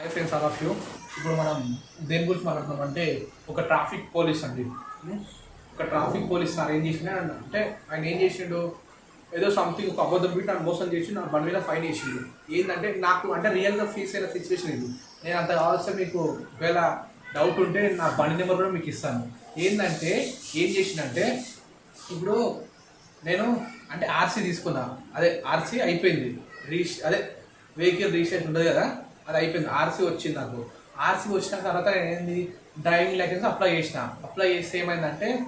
Hi friends all of you ఇప్పుడు మనం దేని గురించి మాట్లాడుతున్నాం అంటే ఒక ట్రాఫిక్ పోలీస్ అండి. Hmm? ఒక ట్రాఫిక్ పోలీస్ సార్ ఏం చేసిండు అంటే ఆయన ఏం చేసిండు? ఏదో సంథింగ్ ఒక అబద్ధం పెట్టి నన్ను మోసం చేసి నా బండి మీద ఫైన్ వేసిండు ఏంటంటే నాకు అంటే రియల్గా ఫేస్ అయిన సిచ్యువేషన్ ఇది. నేను అంత కావాల్సిన మీకు ఒకవేళ డౌట్ ఉంటే నా బండి నెంబర్ కూడా మీకు ఇస్తాను. ఏంటంటే ఏం చేసిందంటే ఇప్పుడు నేను అంటే ఆర్సీ తీసుకున్నా. అదే ఆర్సీ అయిపోయింది. రిజిస్ అదే వెహికల్ రిజిస్ట్రేషన్ ఉండదు కదా? అది అయిపోయింది. ఆర్సీ వచ్చింది నాకు. ఆర్సీ వచ్చిన తర్వాత ఏంది? డ్రైవింగ్ లైసెన్స్ అప్లై చేసిన. అప్లై చేస్తే ఏమైందంటే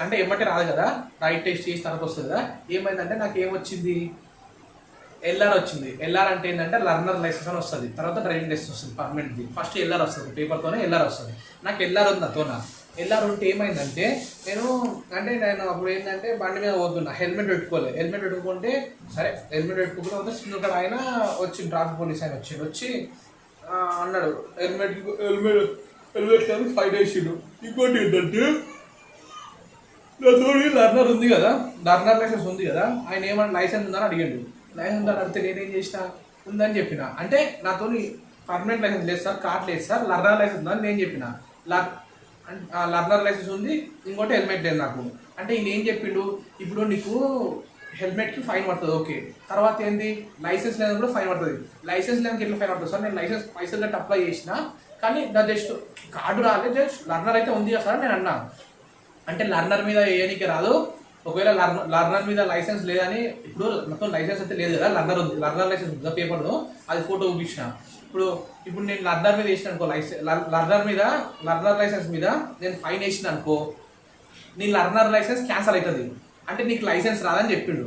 అంటే ఏమంటే రాదు కదా? రైట్ టెస్ట్ చేసిన తర్వాత వస్తుంది కదా? ఏమైందంటే నాకు ఏమొచ్చింది? ఎల్ఆర్ వచ్చింది. ఎల్ఆర్ అంటే ఏంటంటే లర్నర్ లైసెన్స్ అని వస్తుంది. తర్వాత డ్రైవింగ్ లైసెన్స్ వస్తుంది పర్మనెంట్ది ఫస్ట్ ఎల్ఆర్ వస్తుంది పేపర్తోనే ఎల్ఆర్ వస్తుంది. నాకు ఎల్ఆర్ ఉంది నాతోన ఎల్ఆర్ ఉంటే ఏమైందంటే నేను అంటే నేను అప్పుడు ఏంటంటే బండి మీద పోతున్నా హెల్మెట్ పెట్టుకోలేదు హెల్మెట్ పెట్టుకుంటే సరే హెల్మెట్ పెట్టుకుంటే వస్తే సిగ్నల్ ఆయన వచ్చి ట్రాఫిక్ పోలీస్ ఆయన వచ్చి వచ్చి అన్నాడు. హెల్మెట్ హెల్మెట్ హెల్మెట్ కానీ ఫైవ్ వేసిండు. ఇంకోటి ఏంటంటే నాతోని లర్నర్ ఉంది కదా లర్నర్ లైసెన్స్ ఉంది కదా ఆయన ఏమన్నా లైసెన్స్ ఉందని అడిగాడు. లైసెన్స్ ఉందని అడిగితే నేనేం చేసిన? ఉందని చెప్పిన. అంటే నాతోని పర్మనెంట్ లైసెన్స్ లేదు సార్ కార్డ్ లేదు సార్ లర్నర్ లైసెన్స్ ఉందని నేను చెప్పిన. లర్ లర్నర్ లైసెన్స్ ఉంది ఇంకోటి హెల్మెట్ లేదు నాకు. అంటే ఈయన ఏం చెప్పిండు? ఇప్పుడు నీకు హెల్మెట్కి ఫైన్ పడుతుంది ఓకే. తర్వాత ఏంది? లైసెన్స్ లేదని కూడా ఫైన్ పడుతుంది. లైసెన్స్ లేదని ఎట్లా ఫైన్ పడుతుంది? సార్ నేను లైసెన్స్ పైసలు కట్టి అప్లై చేసిన కానీ నా జస్ట్ కార్డు రాలేదు జస్ట్ లర్నర్ అయితే ఉంది కదా సార్ నేను అన్నా. అంటే లర్నర్ మీద వేయడానికి రాదు. ఒకవేళ లర్నర్ లర్నర్ మీద లైసెన్స్ లేదని ఇప్పుడు మొత్తం లైసెన్స్ అయితే లేదు కదా లర్నర్ ఉంది లర్నర్ లైసెన్స్ ఉంది పేపర్ అది ఫోటో చూపించిన. ఇప్పుడు ఇప్పుడు నేను లర్నర్ మీద వేసిన అనుకో లైసెన్స్ లర్నర్ మీద లర్నర్ లైసెన్స్ మీద నేను ఫైన్ వేసిన అనుకో నీ లర్నర్ లైసెన్స్ క్యాన్సల్ అవుతుంది. అంటే నీకు లైసెన్స్ రాదని చెప్పిండు.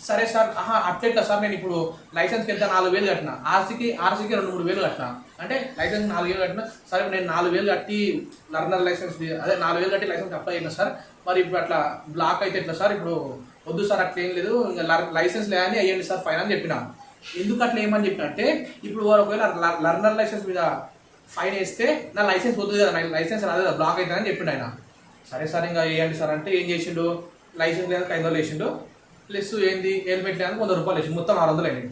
సరే సార్ ఆహా అట్లెట్లా సార్ నేను ఇప్పుడు లైసెన్స్కి ఎంత నాలుగు వేలు కట్టిన. ఆర్సీకి ఆర్సీకి రెండు మూడు వేలు కట్టిన. అంటే లైసెన్స్ నాలుగు వేలు కట్టిన సరే నేను నాలుగు వేలు కట్టి లర్నర్ లైసెన్స్ అదే నాలుగు వేలు కట్టి లైసెన్స్ అప్లై అయినా సార్ మరి ఇప్పుడు అట్లా బ్లాక్ అయితే ఎట్లా సార్? ఇప్పుడు వద్దు సార్ అట్లా ఏం లేదు. ఇంకా లర్- లైసెన్స్ లేదని అయ్యండి సార్ ఫైన్ అని చెప్పిన. ఎందుకు అట్లా ఏమని చెప్పిన అంటే ఇప్పుడు వారు ఒకవేళ లర్నర్ లైసెన్స్ మీద ఫైన్ వేస్తే నా లైసెన్స్ వద్దు కదా నా లైసెన్స్ రాదు బ్లాక్ అవుతుందని చెప్పిండు ఆయన. సరే సార్ ఇంకా వేయండి సార్. అంటే ఏం చేసిండు? లైసెన్స్ లేదని ఐదు వేలు వేసిండు. ప్లస్ ఏంది? హెల్మెట్ లేదని వంద రూపాయలు వేసి మొత్తం ఆరు వందలు అయినాయి.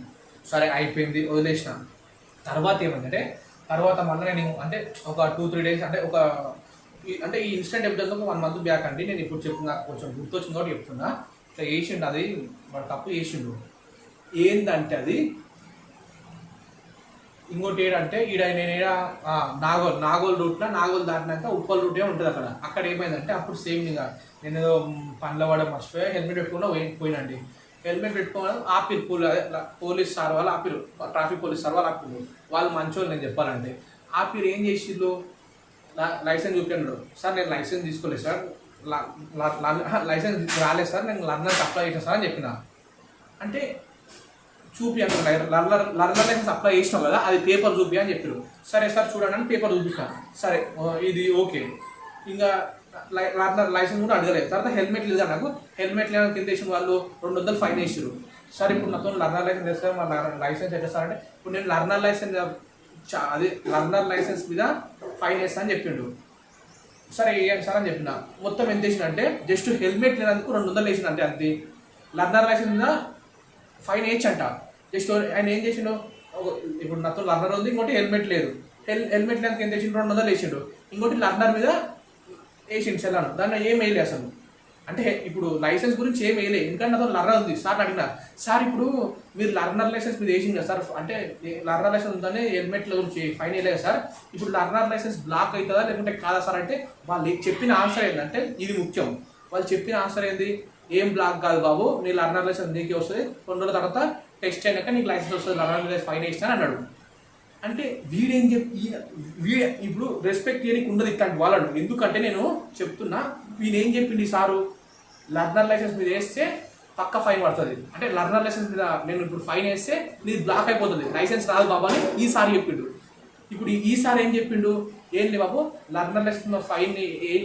సరే అయిపోయింది వదిలేసిన. తర్వాత ఏమైందంటే తర్వాత మళ్ళీ నేను అంటే ఒక టూ త్రీ డేస్ అంటే ఒక అంటే ఈ ఇన్సిడెంట్ ఎప్పుడు వన్ మంత్ బ్యాక్ అండి. నేను ఇప్పుడు చెప్తున్నా నాకు కొంచెం గుర్తొచ్చింది కాబట్టి చెప్తున్నా. ఇట్లా వేసిండు అది వాడు తప్పు చేసిండు. ఏందంటే అది ఇంకోటి ఏంటంటే ఈడ నేను ఈడ నాగోల్ నాగోల్ రూట్లో నాగోల్ దాటినాక ఉప్పల్ రూటే ఉంటుంది అక్కడ. అక్కడ ఏమైందంటే అప్పుడు సేమ్ ఇంకా నేను ఏదో పండ్ల పడ మర్చిపోయా హెల్మెట్ పెట్టుకుండా పోయి పోయినండి. హెల్మెట్ పెట్టుకోవడం ఆపిరు పోలీ అదే పోలీస్ సార్ వాళ్ళు ఆపిరు ట్రాఫిక్ పోలీస్ సార్ వాళ్ళు ఆపిరు వాళ్ళు మంచోళ్ళు నేను చెప్పాలంటే. ఆపిరు ఏం చేసిళ్ళు లైసెన్స్ చూపించాడు సార్ నేను లైసెన్స్ తీసుకోలేదు సార్. లైసెన్స్ రాలేదు సార్. నేను లర్నర్కి అప్లై చేసిన సార్ అని చెప్పిన. అంటే చూపి అంటారు లర్లర్ లర్లర్ లైసెన్స్ అప్లై చేసినావు కదా అది పేపర్ చూపి అని చెప్పారు సరే సార్ చూడండి అని పేపర్ చూపిస్తాను సరే ఇది ఓకే. ఇంకా లై- లర్నర్ లైసెన్స్ కూడా అడగలేదు. తర్వాత హెల్మెట్ లేదా నాకు హెల్మెట్ లేదని కింద వేసిన వాళ్ళు రెండు వందలు ఫైన్ వేసారు సరే ఇప్పుడు నాతో లర్నర్ లైసెన్స్ వేస్తారు మా లైసెన్స్ ఎట్లా సార్ అంటే ఇప్పుడు నేను లర్నర్ లైసెన్స్ చా- అదే లర్నర్ లైసెన్స్ మీద ఫైన్ వేస్తాను అని చెప్పిండు. సరే వేయండి సార్ అని చెప్పిన. మొత్తం ఎంత వేసిన అంటే జస్ట్ హెల్మెట్ లేనందుకు రెండు వందలు వేసిన అంటే అంతే. లర్నర్ లైసెన్స్ మీద ఫైన్ వేయచ్చు అంట జస్ట్ ఆయన ఏం చేసిండు ఇప్పుడు నాతో లర్నర్ ఉంది ఇంకోటి హెల్మెట్ లేదు. హెల్ హెల్మెట్ లేక ఏం చేసిండు? రెండు వందలు వేసిండు. ఇంకోటి లర్నర్ మీద వేసిండు సెల్లాను. దాంట్లో ఏం వేయలే అసలు. అంటే ఇప్పుడు లైసెన్స్ గురించి ఏం వేయలే. ఎందుకంటే నాతో లర్నర్ ఉంది. సార్ అడిగిన సార్ ఇప్పుడు మీరు లర్నర్ లైసెన్స్ మీద వేసింది కదా సార్? అంటే లర్నర్ లైసెన్స్ ఉందని హెల్మెట్ గురించి ఫైన్ వేయలేదు సార్? ఇప్పుడు లర్నర్ లైసెన్స్ బ్లాక్ అవుతుందా? లేకుంటే కాదా సార్? అంటే వాళ్ళు చెప్పిన ఆన్సర్ ఏంటంటే ఇది ముఖ్యం. వాళ్ళు చెప్పిన ఆన్సర్ ఏంది? ఏం బ్లాక్ కాదు బాబు నీ లర్నర్ లైసెన్స్ నీకే వస్తుంది. రెండు రోజుల తర్వాత టెస్ట్ అయినాక నీకు లైసెన్స్ వస్తుంది లర్నర్ లైసెన్స్ ఫైన్ వేసిన అన్నాడు. అంటే వీడేం చెప్పి వీడ ఇప్పుడు రెస్పెక్ట్ చేయడానికి ఉండదు ఇట్లాంటి వాళ్ళను. ఎందుకంటే నేను చెప్తున్నా వీడు ఏం చెప్పింది సారు? లర్నర్ లైసెన్స్ మీద వేస్తే పక్క ఫైన్ పడుతుంది. అంటే లర్నర్ లైసెన్స్ మీద నేను ఇప్పుడు ఫైన్ వేస్తే నీది బ్లాక్ అయిపోతుంది. లైసెన్స్ రాదు బాబా అని ఈసారి చెప్పిండు. ఇప్పుడు ఈ- ఈసారి ఏం చెప్పిండు? ఏంటి బాబు లర్నర్ లైసెన్స్ మీద ఫైన్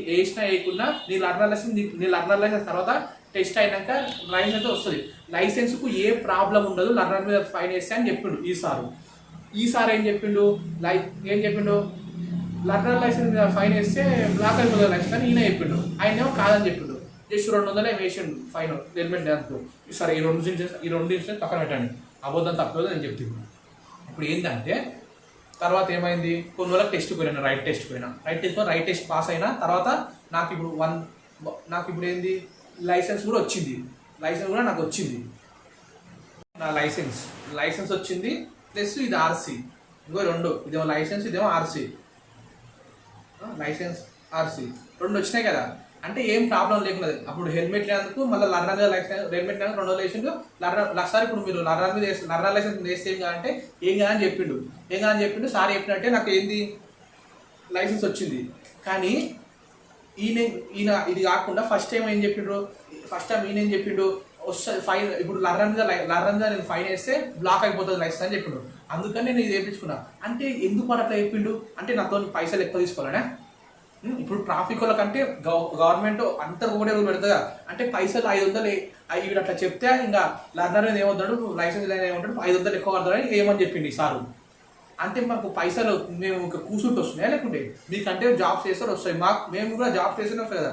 వేసినా వేయకుండా నీ లర్నర్ లైసెన్స్ నీ లర్నర్ లైసెన్స్ తర్వాత టెస్ట్ అయినాక లైసెన్స్ అయితే వస్తుంది. లైసెన్స్కు ఏ ప్రాబ్లం ఉండదు లర్నర్ మీద ఫైన్ వేస్తే అని చెప్పిండు ఈసారి ఈసారి ఏం చెప్పిండు? లై ఏం చెప్పిండు? లర్నర్ లైసెన్స్ మీద ఫైన్ వేస్తే బ్లాక్ అయిపోతుంది లైసెన్స్ అని ఈయన చెప్పిండు. ఆయన ఏమో కాదని చెప్పిండు. జస్ట్ రెండు వందలే వేసిండు ఫైన్ హెల్మెట్ దాంతో సరే ఈ రెండు ఇన్సిడెంట్స్ ఈ రెండు ఇన్సిడెంట్స్ పక్కన పెట్టండి. అబద్ధం తప్పదు నేను చెప్తాను ఇప్పుడు ఏంటంటే తర్వాత ఏమైంది? కొన్ని రోజులకు టెస్ట్ పోయినా రైట్ టెస్ట్ పోయినా. Right test right test pass అయినా తర్వాత నాకు ఇప్పుడు వన్ నాకు ఇప్పుడు ఏంది? లైసెన్స్ కూడా వచ్చింది. లైసెన్స్ కూడా నాకు వచ్చింది. నా లైసెన్స్. లైసెన్స్ వచ్చింది ప్లస్ ఇది ఆర్సీ. ఇంకో రెండు. ఇదేమో లైసెన్స్ ఇదేమో ఆర్సీ. Licence RC. రెండు వచ్చినాయి కదా. అంటే ఏం ప్రాబ్లం లేకున్నది. అప్పుడు హెల్మెట్ లేనందుకు మళ్ళీ లర్నర్ మీద లైసెన్స్ హెల్మెట్ లేనందుకు రెండు లైసెన్స్ లర్నర్ సార్ ఇప్పుడు మీరు లర్నర్ మీద లర్నర్ లైసెన్స్ వేస్తే ఏం కాదంటే ఏం కాదని చెప్పిండు. ఏం కాదని చెప్పిండు. సార్ చెప్పినట్టే నాకు ఏంది? లైసెన్స్ వచ్చింది. కానీ ఈయన ఈయన ఇది కాకుండా ఫస్ట్ టైం ఏం చెప్పిండ్రు? ఫస్ట్ టైం ఈయన ఏం చెప్పిండు వస్తుంది ఫైన్ ఇప్పుడు లర్నర్ మీద నేను ఫైన్ వేస్తే బ్లాక్ అయిపోతుంది లైసెన్స్ అని చెప్పిండు అందుకని నేను ఇది వేయించుకున్నా అంటే ఎందుకు వాడు అట్లా చెప్పిండు అంటే నాతో పైసలు ఎక్కువ తీసుకోవాలనే? ఇప్పుడు ట్రాఫిక్ వాళ్ళకంటే గవర్నమెంట్ అంతా ఒకటే రూల్ పెడుతుందా? అంటే పైసలు ఐదు వందలు ఇవి అట్లా చెప్తే ఇంకా లర్నర్ మీద ఏమవుతాడు లైసెన్స్ ఏమంటాడు ఐదు వందలు ఎక్కువ కడతాడని ఏమని చెప్పింది సారు? అంటే మాకు పైసలు మేము ఇంకా కూర్చుంటూ వస్తున్నాయి లేకుంటే? మీకంటే జాబ్స్ చేస్తారు వస్తాయి. మాకు మేము కూడా జాబ్స్ చేస్తూనే వస్తాయి కదా.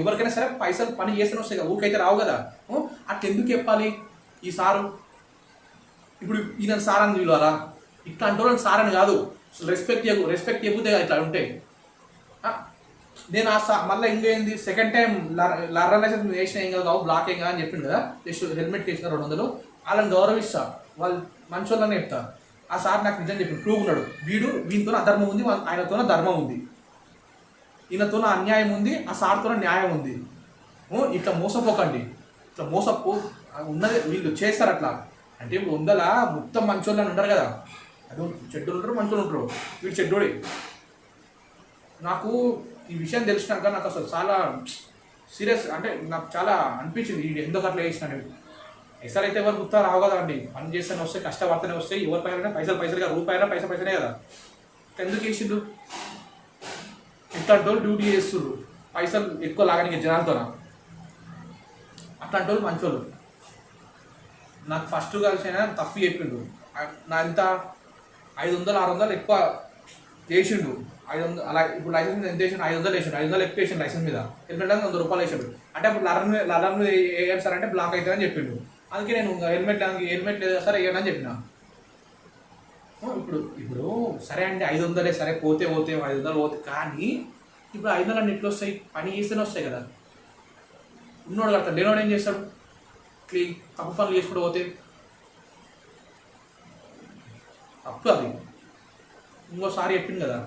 ఎవరికైనా సరే పైసలు పని చేస్తూనే వస్తాయి కదా. ఊరికైతే రావు కదా. అట్లా ఎందుకు చెప్పాలి ఈ సారు? ఇప్పుడు ఈయన సార్ అని పిలవాలా ఇట్లా అంటే సార్ అని కాదు. రెస్పెక్ట్ ఇవ్వకు రెస్పెక్ట్ ఇవ్వతే కదా ఇట్లా ఉంటాయి నేను ఆ సా మళ్ళీ ఇంకేంది సెకండ్ టైం లర్నర్ లైసెన్స్ వేసిన ఏం కాదు బ్లాక్ ఏం కాదు అని చెప్పిండు కదా. జస్ట్ హెల్మెట్ వేసిన రెండు వందలు. వాళ్ళని గౌరవిస్తా. వాళ్ళు మంచి వాళ్ళని చెప్తారు ఆ సార్ నాకు నిజం చెప్పి ప్రూవ్ ఉన్నాడు. వీడు వీనితో అధర్మం ఉంది వా- ఆయనతోన ధర్మం ఉంది. ఈయనతోన అన్యాయం ఉంది ఆ సార్తోన న్యాయం ఉంది. ఇట్లా మోసపోకండి. ఇట్లా మోసపో ఉన్నది వీళ్ళు చేస్తారు అట్లా. అంటే ఇప్పుడు ఉందల మొత్తం మంచోళ్ళు అని ఉంటారు కదా. అది చెడ్డోళ్ళు ఉంటారు మంచోళ్ళు ఉంటారు. వీడు చెడ్డోడే. నాకు ఈ విషయం తెలిసినాక నాకు అసలు చాలా సీరియస్ అంటే నాకు చాలా అనిపించింది. వీడు ఎందుకు అట్లా చేసినాడు ఎస్ఆర్ అయితే ఎవరు గుర్తా రావు కదా అండి పని చేస్తేనే వస్తాయి కష్టపడితేనే వస్తాయి ఎవరి పైన పైసలు పైసలుగా రూపాయన పైసలు పైసలే కదా ఎందుకు వేసిండు ఇట్లాంటి వాళ్ళు డ్యూటీ చేస్తుండ్రు పైసలు ఎక్కువ లాగడానికి జనాలతోన అట్లాంటి వాళ్ళు మంచోళ్ళు నాకు ఫస్ట్ కలిసిన తప్పు చెప్పిండు నా ఎంత ఐదు వందలు ఆరు వందలు ఎక్కువ చేసిండు ఐదు వందలు అలా ఇప్పుడు లైసెన్స్ మీద ఎంత వేసిండు ఐదు వందలు వేసిండు ఐదు వందలు ఎక్కువ వేసిండు లైసెన్స్ మీద ఎందుకంటే వంద రూపాయలు వేసాడు అంటే అప్పుడు లర్న్ లర్న్ వేయాలి సార్ అంటే బ్లాక్ అవుతుందని చెప్పిండు అందుకే నేను ఇంకా హెల్మెట్ హెల్మెట్ లేదు సార్ వేయనని చెప్పిన. ఇప్పుడు ఇప్పుడు సరే అండి ఐదు వందలే సరే పోతే పోతే ఐదు వందలు పోతే కానీ ఇప్పుడు ఐదు వందలు అంటే ఎట్లా వస్తాయి? పని చేస్తేనే వస్తాయి కదా. ఉన్నోడు కడతాడు లేనోడు ఏం చేస్తాడు? క్లీన్ తప్పు పనులు చేసుకుంటూ పోతే. తప్పు అది. ఇంకోసారి చెప్పింది కదా.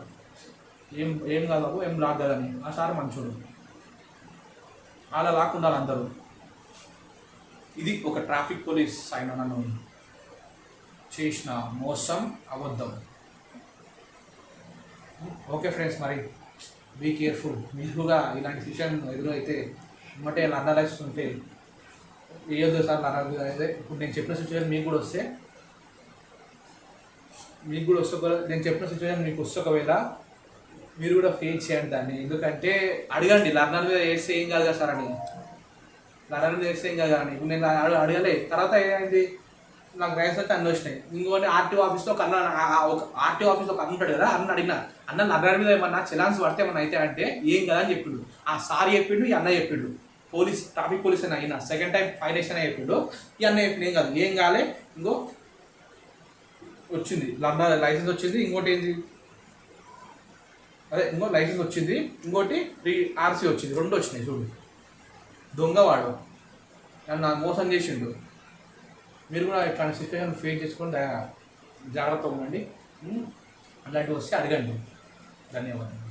ఏం ఏం కాదు ఏం రాదు కదా అని. ఆ సార్ మంచోడు. అలా రాకుండా అందరూ. ఇది ఒక ట్రాఫిక్ పోలీస్ ఆయన నన్ను చేసిన మోసం అబద్ధం. ఓకే ఫ్రెండ్స్ మరి బీ కేర్ఫుల్ మీరుగా ఇలాంటి సిచ్యువేషన్ ఎదురైతే ఇమ్మటే అనలైజ్ ఉంటే ఏదో సార్ అనలైజ్ అయితే ఇప్పుడు నేను చెప్పిన సిచ్యువేషన్ మీకు కూడా వస్తే మీకు కూడా వస్తే నేను చెప్పిన సిచ్యువేషన్ మీకు వస్తే ఒకవేళ మీరు కూడా ఫేస్ చేయండి దాన్ని. ఎందుకంటే అడగండి లర్నర్ మీద వేస్తే ఏం కాదు కదా సార్ అని. లర్నర్ చేస్తే ఇంకా కానీ. నేను అడగ- అడగలే. తర్వాత ఏమైంది? నాకు రైస్ అయితే అన్నీ వచ్చినాయి. ఇంకోటి ఆర్టీఓ ఆఫీస్లో ఒక అన్న ఒక ఆర్టీఓ ఆఫీస్లో ఒక ఉంటాడు కదా అన్న అడిగిన. అన్న లర్నర్ మీద ఏమన్నా చలాన్స్ పడితే ఏమన్నా అయితే అంటే ఏం కదా అని చెప్పిండు. ఆ సార్ చెప్పిండు ఈ అన్న చెప్పిండు. పోలీస్ ట్రాఫిక్ పోలీస్ అని అయినా. సెకండ్ టైం ఫైన్ వేసిన చెప్పిండు. ఈ అన్న చెప్పిండు ఏం కాదు. ఏం కాలే ఇంకో వచ్చింది. లర్నర్ లైసెన్స్ వచ్చింది. ఇంకోటి ఏంది? అదే ఇంకో లైసెన్స్ వచ్చింది. ఇంకోటి రీ ఆర్సీ వచ్చింది. రెండు వచ్చినాయి చూడు. దొంగవాడు నన్ను మోసం చేసిండు. మీరు కూడా ఇట్లాంటి సిచ్యువేషన్ ఫేస్ చేసుకొని జాగ్రత్త జాగ్రత్తగా ఉండండి. అలాంటివి వస్తే అడగండి. ధన్యవాదాలు.